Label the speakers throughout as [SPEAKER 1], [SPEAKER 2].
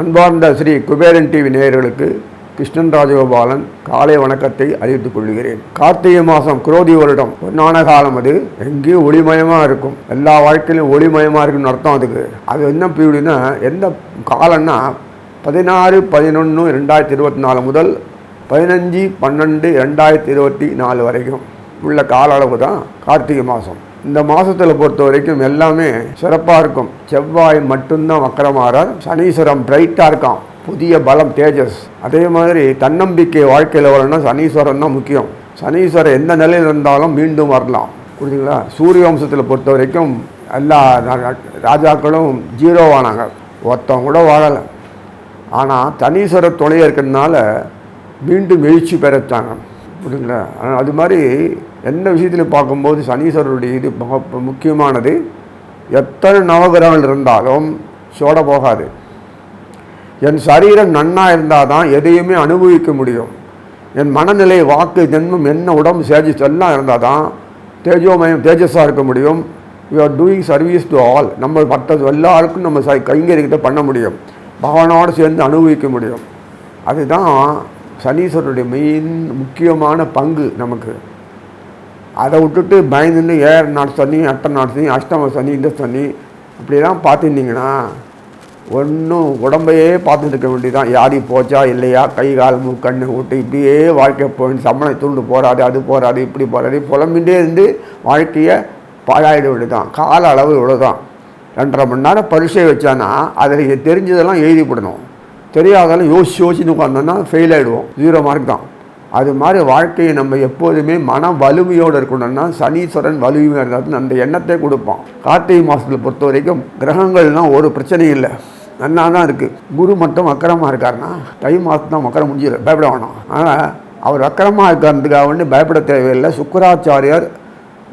[SPEAKER 1] அன்பார்ந்த ஸ்ரீ குபேரன் டிவி நேயர்களுக்கு கிருஷ்ணன் ராஜகோபாலன் காலை வணக்கத்தை அறிவித்துக் கொள்கிறேன். கார்த்திகை மாதம் குரோதி வருடம். பொன்னான காலம் அது. எங்கேயும் ஒளிமயமாக இருக்கும். எல்லா வாழ்க்கையிலும் ஒளிமயமாக இருக்குன்னு அர்த்தம் அதுக்கு. அது என்ன பீரியட்னா எந்த காலம்னா பதினாறு பதினொன்று ரெண்டாயிரத்தி இருபத்தி நாலு முதல் பதினஞ்சு பன்னெண்டு ரெண்டாயிரத்தி இருபத்தி நாலு வரைக்கும் உள்ள கால அளவு தான் கார்த்திகை மாதம். இந்த மாதத்தில் பொறுத்த வரைக்கும் எல்லாமே சிறப்பாக இருக்கும். செவ்வாய் மட்டும்தான் வக்கரமாறார். சனீஸ்வரம் பிரைட்டாக இருக்கான் புதிய பலம் தேஜஸ். அதே மாதிரி தன்னம்பிக்கை வாழ்க்கையில் வரணும்னா சனீஸ்வரன் தான் முக்கியம். சனீஸ்வரன் எந்த நிலையில் இருந்தாலும் மீண்டும் வரலாம். புரியுதுங்களா சூரிய வம்சத்தில் பொறுத்த வரைக்கும் எல்லா ராஜாக்களும் ஜீரோவானாங்க ஒருத்தவங்க கூட வாழலை. ஆனால் தனீஸ்வர துணையாக இருக்கிறதுனால மீண்டும் எழுச்சி பெறத்தாங்க புரியுதுங்களா அது மாதிரி எந்த விஷயத்தில் பார்க்கும்போது சனீஸ்வரருடைய இது முக்கியமானது. எத்தனை நவகிரகங்கள் இருந்தாலும் சோட போகாது. என் சரீரம் நன்னாக இருந்தால் தான் எதையுமே அனுபவிக்க முடியும். என் மனநிலை வாக்கு ஜென்மம் என்ன உடம்பு சேஜஸ் எல்லாம் இருந்தால் தான் தேஜோமயம் தேஜஸாக இருக்க முடியும். You are doing service to all நம்ம மற்ற எல்லாருக்கும் நம்ம ச கைங்கரிக்கிட்ட பண்ண முடியும். பகவானோடு சேர்ந்து அனுபவிக்க முடியும். அதுதான் சனீஸ்வரருடைய மெயின் முக்கியமான பங்கு நமக்கு. அதை விட்டுட்டு பயந்துன்னு ஏழு நாட் சனி அட்ட நாட் சனி அஷ்டம சனி இந்த சனி இப்படிலாம் பார்த்துருந்தீங்கன்னா ஒன்றும் உடம்பையே பார்த்துட்டு இருக்க வேண்டியதான் யாரி போச்சா இல்லையா? கை கால் மூக்கு கண்ணு விட்டு இப்படியே வாழ்க்கை போய் சம்பளம் தூண்டு போராது அது போராது இப்படி போகிறாரு புலம்பின்றே இருந்து வாழ்க்கையை பாழாயிட வேண்டியதான் கால அளவு இவ்வளோதான் ரெண்டரை மணி நேரம் பரிசை வச்சானா அதில் தெரிஞ்சதெல்லாம் எழுதிப்படணும் தெரியாதெல்லாம் யோசிச்சு யோசிச்சு உட்காந்தோன்னா ஃபெயில் ஆகிடுவோம் ஜீரோ மார்க் தான். அது மாதிரி வாழ்க்கையை நம்ம எப்போதுமே மன வலிமையோடு இருக்கணும்னா சனீஸ்வரன் வலிமையாக இருந்தால் அந்த எண்ணத்தை கொடுப்பான். கார்த்திகை மாதத்தில் பொறுத்த வரைக்கும் கிரகங்கள்லாம் ஒரு பிரச்சனையும் இல்லை. நல்லா தான் இருக்குது குரு மட்டும் அக்கரமாக இருக்காருன்னா தை மாதம் தான் வக்கரம் முடிஞ்சிடும் பயப்பட வேணாம். ஆனால் அவர் அக்கரமாக இருக்கிறதுக்காக வேண்டி பயப்பட தேவையில்லை. சுக்கராச்சாரியார்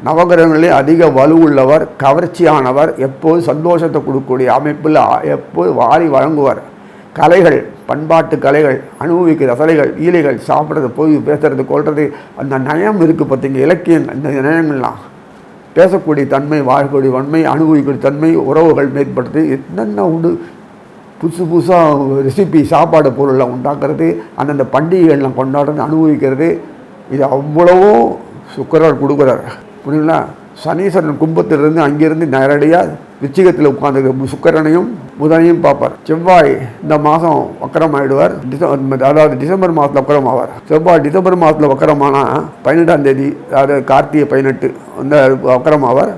[SPEAKER 1] நவகிரகங்களே அதிக வலுவுள்ளவர் கவர்ச்சியானவர் எப்போது சந்தோஷத்தை கொடுக்கக்கூடிய அமைப்பில் எப்போது வாரி வழங்குவார். கலைகள் பண்பாட்டு கலைகள் அனுபவிக்கிற ரசனைகள் ஈலைகள் சாப்பிட்றது போய் பேசுறது கொள்வது அந்த நயம் இருக்குது பார்த்தீங்க இலக்கியம் அந்த நயங்கள்லாம். பேசக்கூடிய தன்மை வாழக்கூடிய வன்மை அனுபவிக்கூடிய தன்மை உறவுகள் மேற்படுத்து என்னென்ன உண்டு புதுசு புதுசாக ரெசிபி சாப்பாடு பொருள்லாம் உண்டாக்குறது அந்தந்த பண்டிகைகள்லாம் கொண்டாடுறது அனுபவிக்கிறது இது அவ்வளவும் சுக்கரர் கொடுக்குறார். புரியுங்களா சனீஸ்வரன் கும்பத்திலிருந்து அங்கிருந்து நேரடியாக விச்சிகத்தில் உட்கார்ந்து சுக்கரனையும் புதனையும் பார்ப்பார். செவ்வாய் இந்த மாதம் வக்கரம் ஆயிடுவார் டிசம்பர் அதாவது டிசம்பர் மாதத்தில் வக்கரம் ஆவார் செவ்வாய் டிசம்பர் மாதத்தில் வக்கரமானால் பதினெட்டாம் தேதி அதாவது கார்த்திகை பதினெட்டு அந்த வக்கரம் ஆவார்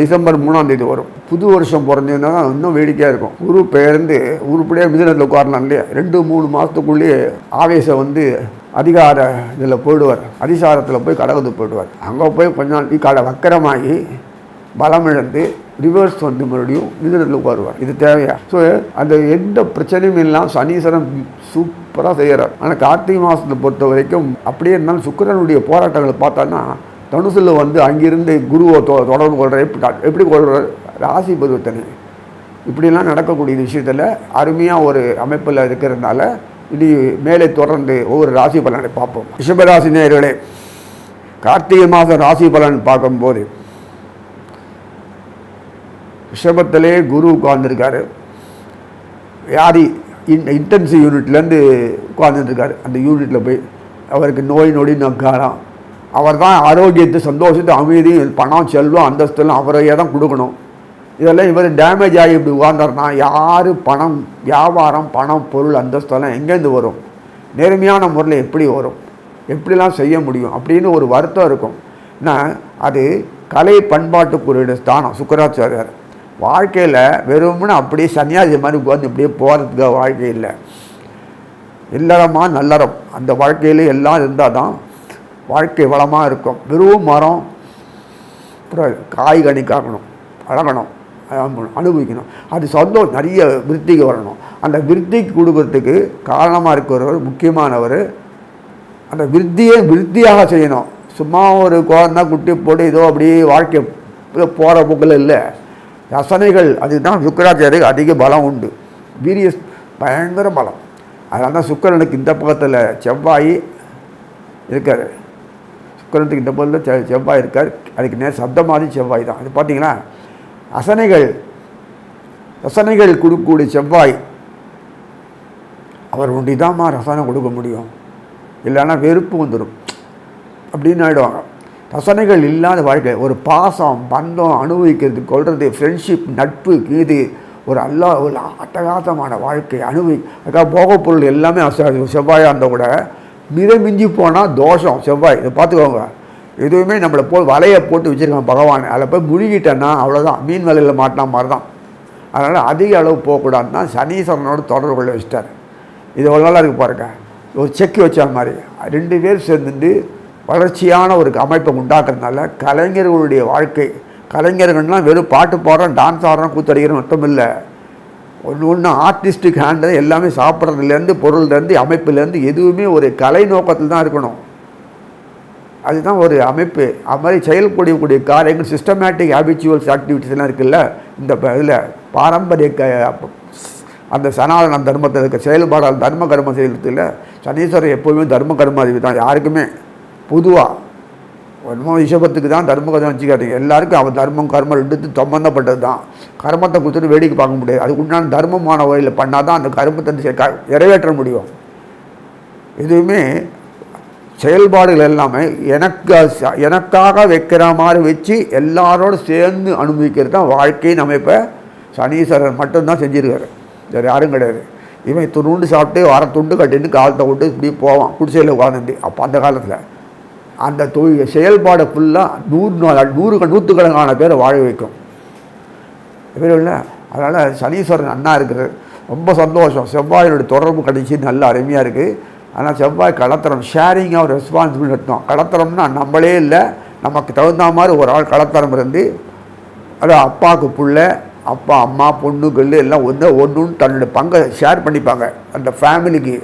[SPEAKER 1] டிசம்பர் மூணாம் தேதி வரும். புது வருஷம் பிறந்ததுன்னா இன்னும் வேடிக்கையாக இருக்கும். குரு பெயர்ந்து உருப்படியாக மிதனத்தில் உட்காரலாம் இல்லையா? ரெண்டு மூணு மாதத்துக்குள்ளேயே ஆவேசம் வந்து அதிகார இதில் போயிடுவார் அதிசாரத்தில் போய் கடவுது போயிடுவார் அங்கே போய் கொஞ்ச நாள் கடை வக்கரமாகி பலம் இழந்து ரிவர்ஸ் வந்து மறுபடியும் மிதனத்தில் உட்காருவார் இது தேவையா? ஸோ அந்த எந்த பிரச்சனையும் இல்லாமல் சனீஸ்வரன் சூப்பராக செய்கிறார். ஆனால் கார்த்திகை மாதத்தை பொறுத்த வரைக்கும் அப்படியே இருந்தாலும் சுக்கிரனுடைய போராட்டங்களை பார்த்தோன்னா தனுசில் வந்து அங்கிருந்து குருவை தொ தொடர்பு கொள்கிற எப்படி எப்படி கொள்கிறார் ராசி பருவத்தனை இப்படிலாம் நடக்கக்கூடிய விஷயத்தில் அருமையாக ஒரு அமைப்பில் இருக்கிறதுனால இனி மேலே தொடர்ந்து ஒவ்வொரு ராசி பலனை பார்ப்போம். ரிஷபராசி நேர்களே கார்த்திகை மாதம் ராசி பலன் பார்க்கும்போது ரிஷபத்திலே குரு உட்கார்ந்துருக்காரு. வியாதி இன் இன்டென்சிவ் யூனிட்லேருந்து உட்கார்ந்துருக்காரு. அந்த யூனிட்டில் போய் அவருக்கு நோய் நொடி நக்காராம் அவர் தான் ஆரோக்கியத்தை சந்தோஷத்தை அமைதியும் பணம் செல்வம் அந்தஸ்தெல்லாம் அவரையே தான் கொடுக்கணும். இதெல்லாம் இவர் டேமேஜ் ஆகி இப்படி உகாந்தார்னா யார் பணம் வியாபாரம் பணம் பொருள் அந்தஸ்தெல்லாம் எங்கேருந்து வரும்? நேர்மையான முறையில் எப்படி வரும்? எப்படிலாம் செய்ய முடியும்? அப்படின்னு ஒரு வருத்தம் இருக்கும். ஏன்னா அது கலை பண்பாட்டுக்குரிய ஸ்தானம் சுக்கராச்சாரியார். வாழ்க்கையில் வெறும்னு அப்படியே சன்னியாசி மாதிரி உட்காந்து இப்படியே போகிறதுக்கு வாழ்க்கை இல்லை. இல்லறமாக நல்லறம். அந்த வாழ்க்கையில் எல்லாம் இருந்தால் தான் வாழ்க்கை வளமாக இருக்கும். வெறும் மரம் அப்புறம் காய் கனி காக்கணும் பழகணும். அனுபவிக்கணும். அனுபவிக்கணும். அது சொந்தம் நிறைய விருத்திக்கு வரணும். அந்த விருத்திக்கு கொடுக்கறதுக்கு காரணமாக இருக்கிறவர் முக்கியமானவர் அந்த விருத்தியை விருத்தியாக செய்யணும். சும்மா ஒரு குழந்தை குட்டி போட்டு ஏதோ அப்படியே வாழ்க்கை போகிற போக்கில் இல்லை. ரசனைகள் அதுதான் சுக்கராச்சாரியருக்கு அதிக பலம் உண்டு. வீரிய பயங்கர பலம். அதனால தான் சுக்கிரனுக்கு இந்த பக்கத்தில் செவ்வாய் இருக்கார். சுக்கரனுக்கு இந்த பக்கத்தில் செவ்வாய் இருக்கார். அதுக்கு நேர் சப்தமாதி செவ்வாய் தான். அது பார்த்தீங்களா அசனைகள் ரசனைகள் கொடுக்கக்கூடிய செவ்வாய். அவர் ஒண்டி தான்மா ரசனை கொடுக்க முடியும். இல்லைன்னா வெறுப்பு வந்துடும் அப்படின்னு ஆகிடுவாங்க ரசனைகள் இல்லாத வாழ்க்கை. ஒரு பாசம் பந்தம் அனுபவிக்கிறது கொள்வது ஃப்ரெண்ட்ஷிப் நட்பு கீது ஒரு அல்லா ஒரு அட்டகாசமான வாழ்க்கை அனுபவி அதுக்காக போகப் பொருள் எல்லாமே செவ்வாயாக இருந்தால் கூட மித மிஞ்சி போனால் தோஷம் செவ்வாய். இதை பார்த்துக்கோங்க. எதுவுமே நம்மளை போல் வலையை போட்டு வச்சுருக்கான் பகவான். அதில் போய் முழுகிட்டேன்னா அவ்வளோதான் மீன் வலையில் மாட்டினா மாதிரி தான் அதனால் அதிக அளவு போகக்கூடாதுன்னா சனீஸ்வரனோட தொடர்பு கொள்ள வச்சுட்டார். இது ஒரு நல்லா இருக்கு பாருங்க. ஒரு செக்கு வச்ச மாதிரி. ரெண்டு பேர் சேர்ந்துட்டு வளர்ச்சியான ஒரு அமைப்பை உண்டாக்குறதுனால கலைஞர்களுடைய வாழ்க்கை கலைஞர்கள்லாம் வெறும் பாட்டு பாடுறோம் டான்ஸ் ஆடுறோம் கூத்தடிக்கிறோம் மட்டும் இல்லை ஒன்று ஒன்று ஆர்டிஸ்டிக் ஹேண்டு எல்லாமே சாப்பிட்றதுலேருந்து பொருள்லேருந்து அமைப்புலேருந்து எதுவுமே ஒரு கலை நோக்கத்தில் தான் இருக்கணும். அதுதான் ஒரு அமைப்பு. அது மாதிரி செயல்படக்கூடிய காரியங்கள் சிஸ்டமேட்டிக் ஹேபிச்சுவல்ஸ் ஆக்டிவிட்டிஸ்லாம் இருக்குல்ல இந்த இதில் பாரம்பரிய க அந்த சனாதன தர்மத்தில் இருக்க செயல்பாடால் தர்ம கர்ம செயல்பத்தில் சனீஸ்வரர் எப்போவுமே தர்ம கர்மாதிபதி தான். யாருக்குமே பொதுவாக ஒன்றும் விஷபத்துக்கு தான் தர்ம கர்மம் வச்சுக்காதீங்க. எல்லாருக்கும் அவன் தர்மம் கர்மம் எடுத்து சம்பந்தப்பட்டது தான். கர்மத்தை கொடுத்துட்டு வேடிக்கை பார்க்க முடியாது. அதுக்கு உண்டான தர்மமான வழியில் பண்ணால் தான் அந்த கர்மத்தை க- நிறைவேற்ற முடியும். எதுவுமே செயல்பாடுகள் எல்லாமே எனக்கு ச- எனக்காக வைக்கிற மாதிரி வச்சு எல்லாரோட சேர்ந்து அனுபவிக்கிறது தான் வாழ்க்கையின் அமைப்பை சனீஸ்வரர் மட்டும்தான் செஞ்சுருக்காரு. வேறு யாரும் கிடையாது. இவன் துண்டு சாப்பிட்டு வர துண்டு கட்டிட்டு காலத்தை விட்டு இப்படி போவான் குடிசையில் உட்காந்துட்டு அப்போ அந்த காலத்தில் அந்த தொழில் செயல்பாடு ஃபுல்லாக நூறு நாள் நூறு நூற்றுக்கணக்கான பேரை வாழ வைக்கும். இல்லை. அதனால் சனீஸ்வரன் அண்ணா இருக்குது ரொம்ப சந்தோஷம். செவ்வாயினுடைய தொடர்பு கிடைச்சி நல்லா அருமையாக இருக்குது ஆனால் செவ்வாய் கலத்தரம் ஷேரிங் ஆஃப் ரெஸ்பான்சிபிலிட்டி எடுத்தோம் கலத்தரம்னா நம்மளே இல்லை நமக்கு தகுந்த மாதிரி ஒரு ஆள் கலத்தரம் இருந்து அது அப்பாவுக்கு பிள்ளை அப்பா அம்மா பொண்ணு கல் எல்லாம் ஒன்று ஒன்றுன்னு தன்னோட பங்கை ஷேர் பண்ணிப்பாங்க. அந்த ஃபேமிலிக்கு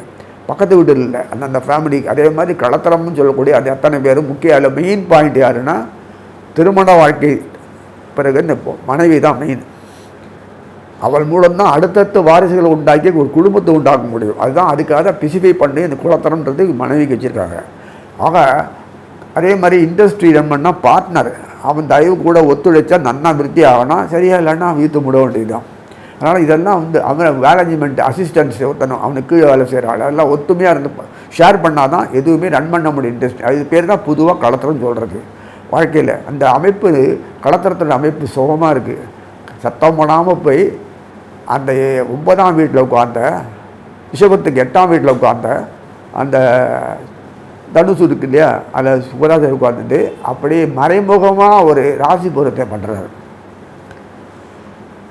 [SPEAKER 1] பக்கத்து வீட்டில் இல்லை அந்த அந்த ஃபேமிலிக்கு அதே மாதிரி கலத்தரம்னு சொல்லக்கூடிய அது அத்தனை பேரும் முக்கிய அதில் மெயின் பாயிண்ட் யாருன்னா திருமண வாழ்க்கை பிறகு இந்த மனைவி தான் மெயின் அவள் மூலம்தான் அடுத்தடுத்த வாரிசுகளை உண்டாக்கி ஒரு குடும்பத்தை உண்டாக்க முடியும். அதுதான் அதுக்காக பிசிஃபை பண்ணி இந்த குலத்தரம்ன்றது மனைவிக்கு வச்சுருக்காங்க. ஆக அதே மாதிரி இண்டஸ்ட்ரி ரன் பண்ணால் பார்ட்னர் அவன் தயவு கூட ஒத்துழைச்சா நன்னா விருத்தி ஆகணும். சரியா இல்லைன்னா அவன் விட முட வேண்டியதுதான். அதனால் இதெல்லாம் வந்து அவன் மேனேஜ்மெண்ட் அசிஸ்டன்ஸ் ஒருத்தனும் அவனுக்கு கீழே வேலை செய்கிற ஆள் எல்லாம் ஒத்துமையாக இருந்து ஷேர் பண்ணால் தான் எதுவுமே ரன் பண்ண முடியும் இண்டஸ்ட்ரி அது பேர் தான் பொதுவாக கலத்தரம்னு சொல்கிறது வாழ்க்கையில் அந்த அமைப்பு கலத்திரத்தோட அமைப்பு சுகமாக இருக்குது சத்தம் போடாமல் போய் அந்த ஒன்பதாம் வீட்டில் உட்கார்ந்த ரிஷபத்துக்கு எட்டாம் வீட்டில் உட்கார்ந்த அந்த தனுசு இருக்கு இல்லையா அதில் சுபராசர் உட்கார்ந்துட்டு அப்படியே மறைமுகமாக ஒரு ராசி பொருத்தத்தை பண்ணுறாரு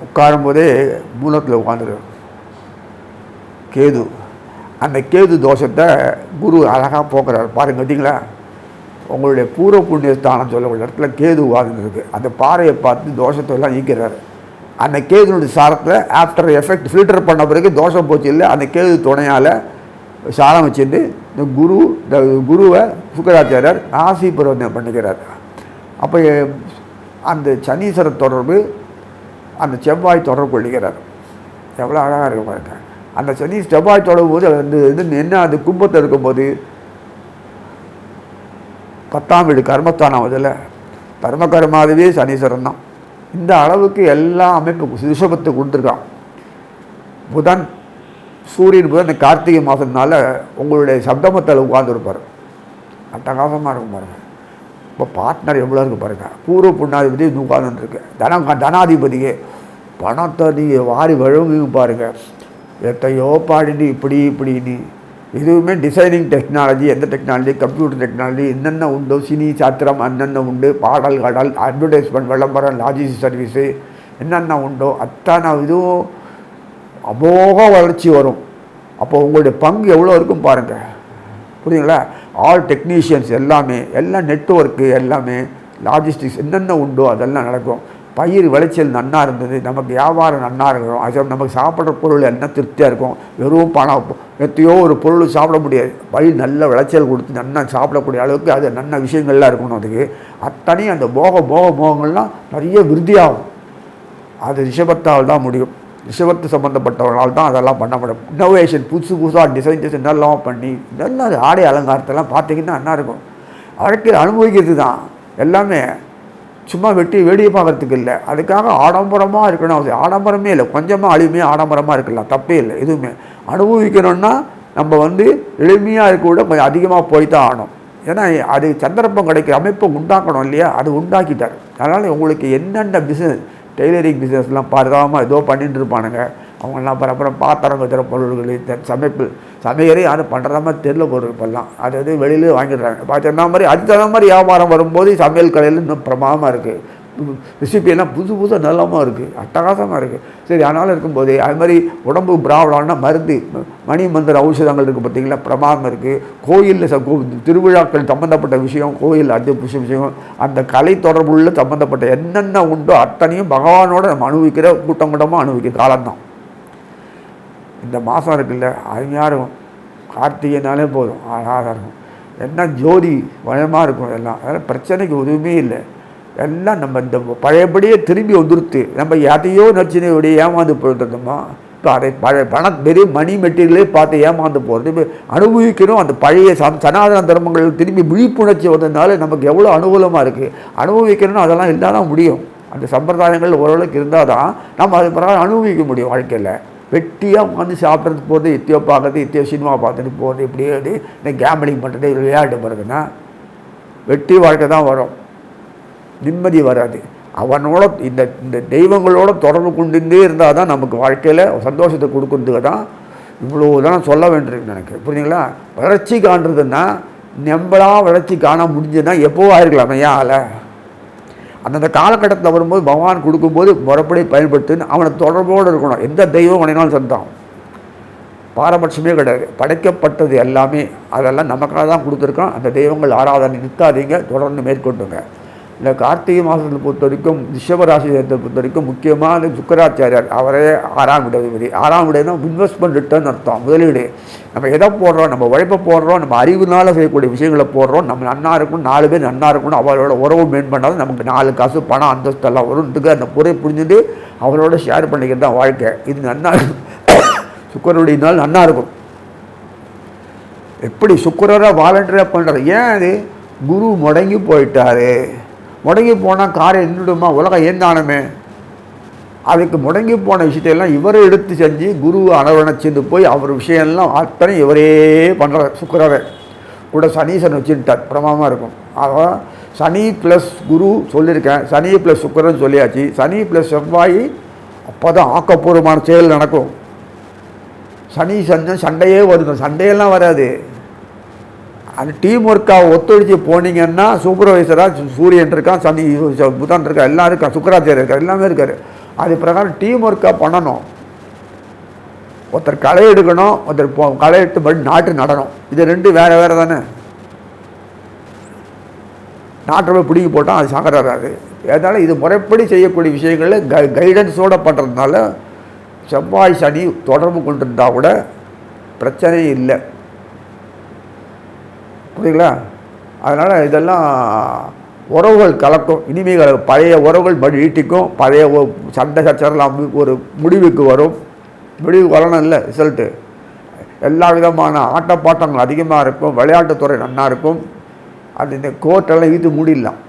[SPEAKER 1] உட்காரும்போதே மூலத்தில் உட்காந்துரு கேது. அந்த கேது தோஷத்தை குரு அழகாக போக்குறாரு. பாருங்க பார்த்தீங்களா? உங்களுடைய பூர்வ புண்ணிய ஸ்தானம் சொல்லக்கூடிய இடத்துல கேது உட்கார்ந்துருக்கு. அந்த பாறையை பார்த்து தோஷத்தை எல்லாம் நீக்கிறாரு அந்த கேதுனுடைய சாரத்தில் ஆஃப்டர் எஃபெக்ட் ஃபில்டர் பண்ண பிறகு தோஷம் போச்சு இல்லை அந்த கேது துணையால் சாரம் வச்சுட்டு இந்த குரு இந்த குருவை சுக்கராச்சாரியர் ராசி பரிவர்த்தனை பண்ணிக்கிறார் அப்போ அந்த சனீஸ்வரர் தொடர்பு அந்த செவ்வாய் தொடர்பு கொள்ளுகிறார். எவ்வளோ அழகாக இருக்க பாருங்க. அந்த சனி செவ்வாய் தொடரும் போது அது வந்து என்ன அது கும்பத்தில் இருக்கும்போது பத்தாம் வீடு கர்மஸ்தானம் அதில். தர்ம கர்மாதுவே சனீஸ்வரன் தான். இந்த அளவுக்கு எல்லா அமைப்பும் ரிஷபத்தை கொடுத்துருக்கான். புதன் சூரியன் புதன் கார்த்திகை மாதம்னால உங்களுடைய சப்தமத்தில் உட்கார்ந்துருப்பார். அட்டகாசமாக இருக்கும் பாருங்கள் இப்போ பார்ட்னர் எவ்வளோ இருக்கு பாருங்கள் பூர்வ புண்ணாதிபதி உட்கார்ந்துருக்கு தன தனாதிபதியே. பணத்தை நீங்கள் வாரி வழங்குங்க பாருங்கள் எத்தையோ பாடினு இப்படி இப்படின்னு. இதுவுமே டிசைனிங் டெக்னாலஜி எந்த டெக்னாலஜி கம்ப்யூட்டர் டெக்னாலஜி என்னென்ன உண்டோ சினி சாத்திரம் என்னென்ன உண்டு பாடல் கடல் அட்வர்டைஸ்மெண்ட் விளம்பரம் லாஜிஸ்டிக் சர்வீஸு என்னென்ன உண்டோ அத்தனை இதுவும் அமோக வளர்ச்சி வரும். அப்போ உங்களுடைய பங்கு எவ்வளோ இருக்கும் பாருங்கள் புரியுங்களா ஆல் டெக்னீஷியன்ஸ் எல்லாமே எல்லாம் நெட்ஒர்க்கு எல்லாமே லாஜிஸ்டிக்ஸ் என்னென்ன உண்டோ அதெல்லாம் நடக்கும். பயிர் விளைச்சல் நன்னாக இருந்தது நமக்கு வியாபாரம் நன்னாக இருக்கணும் அது நமக்கு சாப்பிட்ற பொருள் என்ன திருப்தியாக இருக்கும். வெறும் பணம் எத்தையோ ஒரு பொருள் சாப்பிட முடியாது. பயிர் நல்ல விளைச்சல் கொடுத்து நன்னா சாப்பிடக்கூடிய அளவுக்கு அது நல்ல விஷயங்கள்லாம் இருக்கணும் அதுக்கு. அத்தனையும் அந்த போக போக போகங்கள்லாம் நிறைய விருதியாகும் அது ரிஷபத்தால் தான் முடியும். ரிஷபத்து சம்மந்தப்பட்டவர்களால் தான் அதெல்லாம் பண்ண முடியும். இன்னோவேஷன் புதுசு புதுசாக டிசைன் டிசைன் எல்லாம் பண்ணி நல்லா அது ஆடை அலங்காரத்தெல்லாம் பார்த்தீங்கன்னா என்ன இருக்கும். வாழ்க்கையில் அனுபவிக்கிறது தான். எல்லாமே சும்மா வெட்டி வேடியை பார்க்கறதுக்கு இல்லை. அதுக்காக ஆடம்பரமாக இருக்கணும் அவசியம். ஆடம்பரமே இல்லை. கொஞ்சமாக அழிமையாக ஆடம்பரமாக இருக்கலாம். தப்பே இல்லை. எதுவுமே. அனுபவிக்கணும்னா நம்ம வந்து எளிமையாக இருக்க கூட கொஞ்சம் அதிகமாக போய் தான் ஆகணும். ஏன்னா அது சந்தர்ப்பம் கிடைக்கிற அமைப்பை உண்டாக்கணும் இல்லையா? அது உண்டாக்கிட்டார். அதனால் உங்களுக்கு என்னென்ன பிஸ்னஸ் டெய்லரிங் பிஸ்னஸ்லாம் பரவாமல் ஏதோ பண்ணிட்டு இருப்பானுங்க. அவங்கெல்லாம் அப்புறம் அப்புறம் பாத்திரம் வைக்கிற பொருள்கள் இந்த சமைப்பு சமையலே யாரும் பண்ணுற மாதிரி தெரியல பொருள் இப்போல்லாம். அது வந்து வெளியிலே வாங்கிடுறாங்க. பார்த்தா மாதிரி அதுக்கு தகுந்த மாதிரி வியாபாரம் வரும்போது சமையல் கடையில் இன்னும் பிரமாதமாக இருக்குது ரெசிபியெல்லாம் புது புது நலமாக இருக்குது அட்டகாசமாக இருக்குது சரி அதனால் இருக்கும்போது அது மாதிரி உடம்பு பிராவலான்னா மருந்து மணி மந்திர ஔஷதங்கள் இருக்குது பார்த்திங்களா பிரமாதம் இருக்குது கோயிலில் திருவிழாக்கள் சம்மந்தப்பட்ட விஷயம் கோயில் அது விஷயம் விஷயம். அந்த கலை தொடர்புள்ள சம்மந்தப்பட்ட என்னென்ன உண்டோ அத்தனையும் பகவானோட நம்ம அனுபவிக்கிற கூட்டம் கூட்டமாக அனுபவிக்கிற காலம்தான். இந்த மாதம் இருக்குல்ல அருமையாக இருக்கும். கார்த்திகைனாலே போதும் அழகாக இருக்கும். என்ன ஜோதி வயமாக இருக்கும் எல்லாம் அதனால் பிரச்சனைக்கு எதுவுமே இல்லை. எல்லாம் நம்ம இந்த பழையபடியே திரும்பி வந்துருத்து. நம்ம யாத்தையோ நச்சினையோடைய ஏமாந்து போயிட்டு இருந்தோமா இப்போ அதை பழைய பண பெரிய மணி மெட்டீரியலே பார்த்து ஏமாந்து போகிறது இப்போ அனுபவிக்கணும். அந்த பழைய சம் சனாதன தர்மங்கள் திரும்பி விழிப்புணர்ச்சி வந்ததுனால நமக்கு எவ்வளோ அனுகூலமாக இருக்குது அனுபவிக்கணும்னு அதெல்லாம் இருந்தால் தான் முடியும். அந்த சம்பிரதாயங்கள் ஓரளவுக்கு இருந்தால் தான் நம்ம அது பிறகு அனுபவிக்க முடியும் வாழ்க்கையில். வெட்டியாக உட்காந்து சாப்பிட்றது போகிறது எத்தியோ பார்க்கறது எத்தியோ சினிமா பார்த்துட்டு போகிறது இப்படியே இந்த கேம்பிளிங் பண்ணுறது விளையாட்டு போகிறதுன்னா வெட்டி வாழ்க்கை தான் வரும். நிம்மதி வராது. அவனோட இந்த இந்த தெய்வங்களோட தொடர்பு கொண்டுட்டே இருந்தால் தான் நமக்கு வாழ்க்கையில் சந்தோஷத்தை கொடுக்குறதுக்கு தான் இவ்வளோ தான் சொல்ல வேண்டியிருக்கு எனக்கு புரியுதுங்களா வளர்ச்சி காண்றதுன்னா நம்மளாக வளர்ச்சி காண முடிஞ்சதுன்னா எப்போவோ ஆயிருக்கலாம் ஏன் ஆளை? அந்தந்த காலகட்டத்தில் வரும்போது பகவான் கொடுக்கும்போது முறைப்படி பயன்படுத்துன்னு அவனை தொடர்போடு இருக்கணும். எந்த தெய்வம் வணினாலும் சந்தான் பாரபட்சமே கிடையாது. படைக்கப்பட்டது எல்லாமே அதெல்லாம் நமக்காக தான் கொடுத்துருக்கோம். அந்த தெய்வங்கள் ஆராதனை நிறுத்தாதீங்க தொடர்ந்து மேற்கொண்டுங்க. இந்த கார்த்திகை மாதத்தை பொறுத்த வரைக்கும் ரிஷபராசி பொறுத்த வரைக்கும் முக்கியமான சுக்கராச்சாரியார். அவரே ஆறாம் விடாதிபதி ஆறாம் விடைனா இன்வெஸ்ட்மெண்ட் ரிட்டர்ன் அர்த்தம் முதலீடு. நம்ம எதை போடுறோம்? நம்ம உழைப்பை போடுறோம். நம்ம அறிவுனால செய்யக்கூடிய விஷயங்களை போடுறோம். நம்ம நன்னா இருக்கணும் நாலு பேர் நன்னா இருக்கணும். அவரோட உறவு மேன் பண்ணாலும் நமக்கு நாலு காசு பணம் அந்தஸ்தெல்லாம் வரும்ன்றதுக்கு அந்த பொறை புரிஞ்சுட்டு அவரோட ஷேர் பண்ணிக்கிறது தான் வாழ்க்கை. இது நன்னா சுக்கரனுடைய நாள் நன்னா இருக்கும். எப்படி சுக்கரராக வாலண்டியராக பண்ணுறது ஏன் அது? குரு முடங்கி போயிட்டாரு. முடங்கி போனால் காரை நின்றுடுமா? உலகம் ஏந்தானமே. அதுக்கு முடங்கி போன விஷயத்தையெல்லாம் இவரை எடுத்து செஞ்சு குரு அரவணைச்சிருந்து போய் அவர் விஷயம்லாம் அத்தனை இவரே பண்ணுறார் சுக்கரவை. கூட சனீசன் வச்சுட்டார் பிரமாதமாக இருக்கும். அதான் சனி ப்ளஸ் குரு சொல்லியிருக்கேன். சனி ப்ளஸ் சுக்கரன் சொல்லியாச்சு. சனி ப்ளஸ் செவ்வாய் அப்போ தான் ஆக்கப்பூர்வமான செயல் நடக்கும். சனி சஞ்சம் சண்டையே வருங்க சண்டையெல்லாம் வராது. அந்த டீம் ஒர்க்காக ஒத்துழைச்சி போனீங்கன்னா சூப்பர்வைசராக சூரியன் இருக்கான் சனி புதன் இருக்கா எல்லாம் இருக்கா சுக்கராச்சாரியர் இருக்கார் எல்லாமே இருக்கார். அது பிரகாரம் டீம் ஒர்க்காக பண்ணணும். ஒருத்தர் களை எடுக்கணும் ஒருத்தர் போ களை எடுத்து படி நாட்டு நடணும். இது ரெண்டு வேறு வேறு தானே. நாட்டை போய் பிடிங்கி போட்டால் அது சங்கடம் வராது அதனால் இது முறைப்படி செய்யக்கூடிய விஷயங்களில் கை கைடன்ஸோடு பண்ணுறதுனால செவ்வாய் சனி தொடர்பு கொண்டிருந்தால் கூட பிரச்சனையே இல்லை. புரியுங்களா அதனால் இதெல்லாம் உறவுகள் கலக்கும். இனிமைகள் பழைய உறவுகள் படி ஈட்டிக்கும் பழைய சண்டை சச்சரெல்லாம் ஒரு முடிவுக்கு வரும். முடிவு வரணும் இல்லை ரிசல்ட்டு எல்லா விதமான ஆட்டப்பாட்டங்கள் அதிகமாக இருக்கும். விளையாட்டுத்துறை நன்னா இருக்கும். அது இந்த கோர்ட்டெல்லாம் இழுத்து மூடிடலாம்.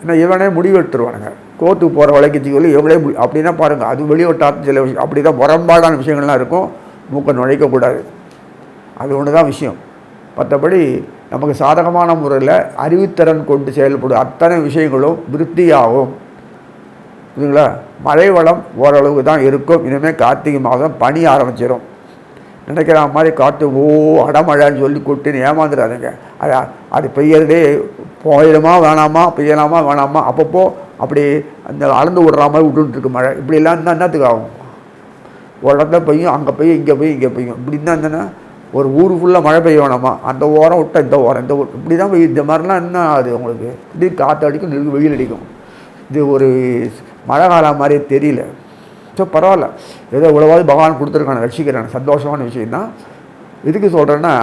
[SPEAKER 1] ஏன்னா இவனே முடிவு எடுத்துருவானுங்க. கோர்ட்டுக்கு போகிற வழக்கு சொல்லி இவங்களே முடி அப்படின்னா பாருங்கள் அது வெளிவட்டாரத்து சில விஷயம் அப்படி தான் முரண்பாடான விஷயங்கள்லாம் இருக்கும். மூக்க நுழைக்கக்கூடாது அது ஒன்று தான் விஷயம். மற்றபடி நமக்கு சாதகமான முறையில் அறிவுத்திறன் கொண்டு செயல்படும் அத்தனை விஷயங்களும் விருத்தியாகும். புரியுங்களா மழை வளம் ஓரளவுக்கு தான் இருக்கும். இனிமேல் கார்த்திகை மாதம் பனி ஆரம்பிச்சிடும் நினைக்கிற மாதிரி காற்று ஓ அடமழைன்னு சொல்லி கூட்டின்னு ஏமாந்துடாதுங்க அது அது பெய்யறதே போயிடுமா வேணாமா பெய்யலாமா வேணாமா அப்பப்போ அப்படி அந்த அளந்து விடுற மாதிரி விட்டுட்டு இருக்கு மழை. இப்படிலாம் இருந்தால் என்னத்துக்கு ஆகும்? ஒரு இடத்துல பெய்யும் அங்கே பெய்யும் இங்கே பெய்யும் இங்கே பெய்யும். இப்படி இருந்தால் இருந்தேன்னா ஒரு ஊர் ஃபுல்லாக மழை பெய்யணுமா? அந்த ஓரம் விட்டால் இந்த ஓரம் இந்த ஊர். இப்படி தான் இந்த மாதிரிலாம் என்ன ஆகுது உங்களுக்கு? இப்படி காற்று அடிக்கும் நெருங்கு வெயில் அடிக்கும். இது ஒரு மழை காலம் மாதிரியே தெரியல. ஸோ பரவாயில்ல. ஏதோ இவ்வளவாவது பகவான் கொடுத்துருக்கான ரசிக்கிறான. சந்தோஷமான விஷயம் தான் எதுக்கு சொல்கிறேன்னா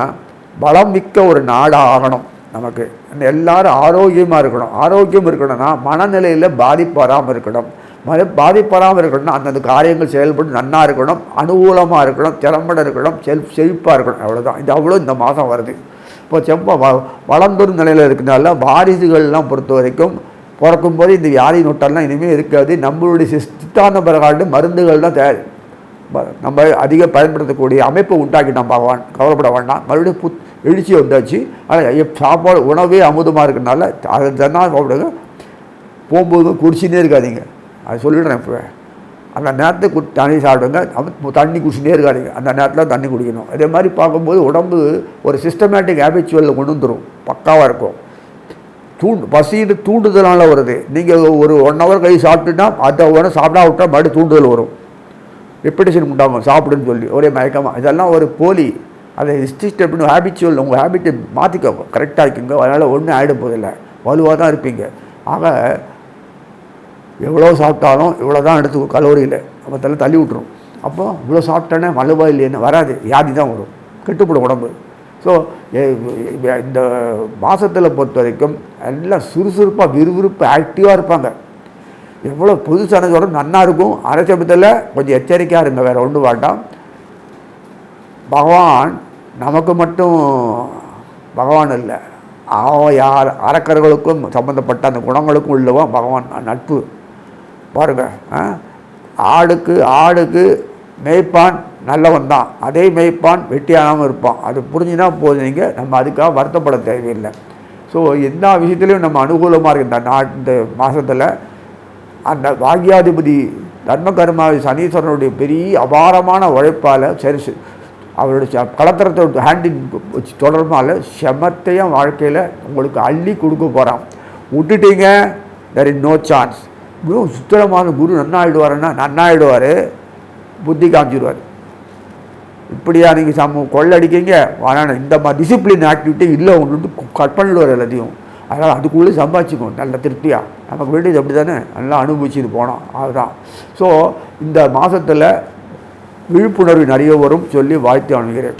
[SPEAKER 1] பலம் மிக்க ஒரு நாடாக ஆகணும் நமக்கு. எல்லாரும் ஆரோக்கியமாக இருக்கணும். ஆரோக்கியம் இருக்கணும்னா மனநிலையில் பாதிப்பு வராமல் இருக்கணும். மன பாதிப்படாமல் இருக்கணும்னா அந்தந்த காரியங்கள் செயல்பட்டு நன்னாக இருக்கணும். அனுகூலமாக இருக்கணும். திறம்பட இருக்கணும். செல் செழிப்பாக இருக்கணும். அவ்வளோதான் இது அவ்வளோ இந்த மாதம் வருது. இப்போ செம்ப வ வளர்ந்தொரு நிலையில் இருக்கிறனால வாரிசுகள்லாம் பொறுத்த வரைக்கும் பிறக்கும்போது இந்த வியாதி நோட்டெல்லாம் இனிமேல் இருக்காது. நம்மளுடைய சித்தாந்த பிறகாண்டு மருந்துகள் தான் தயார். நம்ம அதிக பயன்படுத்தக்கூடிய அமைப்பை உண்டாக்கிட்டான் பகவான். கவலைப்பட வேண்டாம். மறுபடியும் புத் எழுச்சி வந்தாச்சு ஆனால் சாப்பாடு உணவே அமுதமாக இருக்கிறனால அதை தினம் சாப்பிடுங்க. போகும்போது குடிச்சுன்னே இருக்காதீங்க. அது சொல்லிடுறேன் இப்போ. அந்த நேரத்துக்கு கு- தண்ணி சாப்பிடுங்க. தண்ணி குடிச்சுட்டே இருக்காதீங்க. அந்த நேரத்தில் தண்ணி குடிக்கணும். அதே மாதிரி பார்க்கும்போது உடம்பு ஒரு சிஸ்டமேட்டிக் ஹேபிச்சுவலில் கொண்டு வந்துடும் பக்காவாக இருக்கும். தூண்டு பசின்னு தூண்டுதலால் வருது. நீங்கள் ஒரு ஒன் ஹவர் கை சாப்பிட்டுனா அதை உடனே சாப்பிடா விட்டா மறுபடியும் தூண்டுதல் வரும். ரெப்பிடேஷன் உண்டாகும். சாப்பிடுன்னு சொல்லி. ஒரே மயக்கமாக இதெல்லாம் ஒரு போலி. அதை ஹிஸ்டிஸ்ட் அப்படின்னு ஹேபிச்சுவல் உங்கள் ஹேபிட்டை மாற்றிக்கோங்க கரெக்டாக இருக்குங்க. அதனால் ஒன்றும் ஆகிட போதில்லை வலுவாக தான் இருப்பீங்க. ஆக எவ்வளோ சாப்பிட்டாலும் இவ்வளோ தான் எடுத்து கலோரியில் அப்போத்தெல்லாம் தள்ளி விட்டுரும். அப்போ இவ்வளோ சாப்பிட்டேனே வலுவா இல்லைன்னு வராது. வியாதி தான் வரும். கெட்டுப்படும் உடம்பு. ஸோ இந்த மாதத்தில் பொறுத்த வரைக்கும் எல்லாம் சுறுசுறுப்பாக விறுவிறுப்பு ஆக்டிவாக இருப்பாங்க. எவ்வளோ புது சொல்ல நன்னா இருக்கும். அரசபத்தில் கொஞ்சம் எச்சரிக்கையாக இருங்க. வேறு ஒன்றும் வேண்டாம். பகவான் நமக்கு மட்டும் பகவான் இல்லை அவன் யார் அரக்கர்களுக்கும் சம்மந்தப்பட்ட அந்த குணங்களுக்கும் உள்ளவன் பகவான். நட்பு. பாருங்கள் ஆ? ஆடுக்கு ஆடுக்கு மேய்ப்பான் நல்லவன் தான் அதே மேய்ப்பான் வெட்டியானாமல் இருப்பான். அது புரிஞ்சுனா போதும் நீங்கள் நம்ம அதுக்காக வருத்தப்பட தேவையில்லை. ஸோ எல்லா விஷயத்துலையும் நம்ம அனுகூலமாக இருக்கு இந்த நாட் இந்த மாதத்தில் அந்த பாக்யாதிபதி தர்ம கர்மாவி சனீஸ்வரனுடைய பெரிய அபாரமான உழைப்பால் சரி அவருடைய ச- கலத்திரத்தை ஹேண்டில் வச்சு தொடர்பால் செமத்தையும் வாழ்க்கையில் உங்களுக்கு அள்ளி கொடுக்க போகிறான் விட்டுட்டீங்க தெர் இஸ் நோ சான்ஸ் குரு சுத்தரமான குரு நன்னாயிடுவாருன்னா நன்னாயிடுவார் புத்தி காமிச்சிடுவார் இப்படியா நீங்கள் சம கொள்ளடிக்கீங்க ஆனால் இந்த மாதிரி டிசிப்ளின் ஆக்டிவிட்டி இல்லை ஒன்று கட் பண்ணிடுவார் எல்லாத்தையும் அதனால் அதுக்குள்ளே சம்பாதிச்சுக்கணும் நல்ல திருப்தியாக நமக்கு வேண்டியது அப்படி தானே நல்லா அனுபவிச்சுட்டு போனோம் அதுதான் ஸோ இந்த மாதத்தில் விழிப்புணர்வு நிறைய வரும் சொல்லி வாழ்த்து அணுகிறேன்